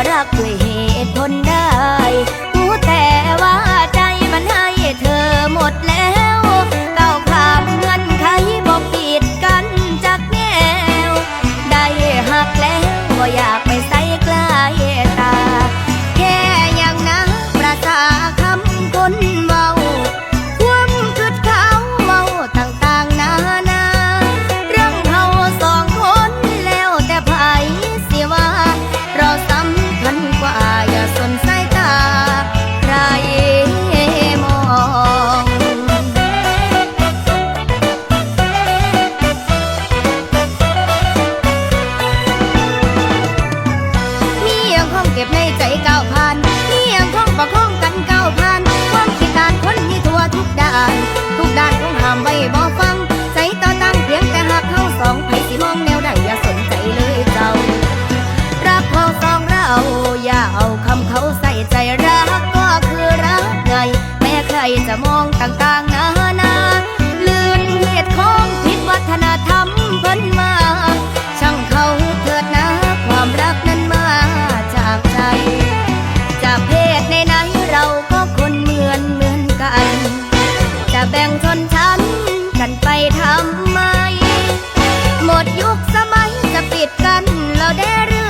ahora pues ในใจก้าวผ่านนี่ยังคล้องประคองกันก้าวผ่าน ความคิดอ่านคนมีทั่วทุกด้าน ทุกด้านต้องห้ามไว้บ่ฟัง ใจต่อตั้งเพียงแต่หักเฮาสองไผสิมองแนวได้ ฉันกันไปทำไม หมดยุคสมัยจะปิดกันเราได้เรื่อง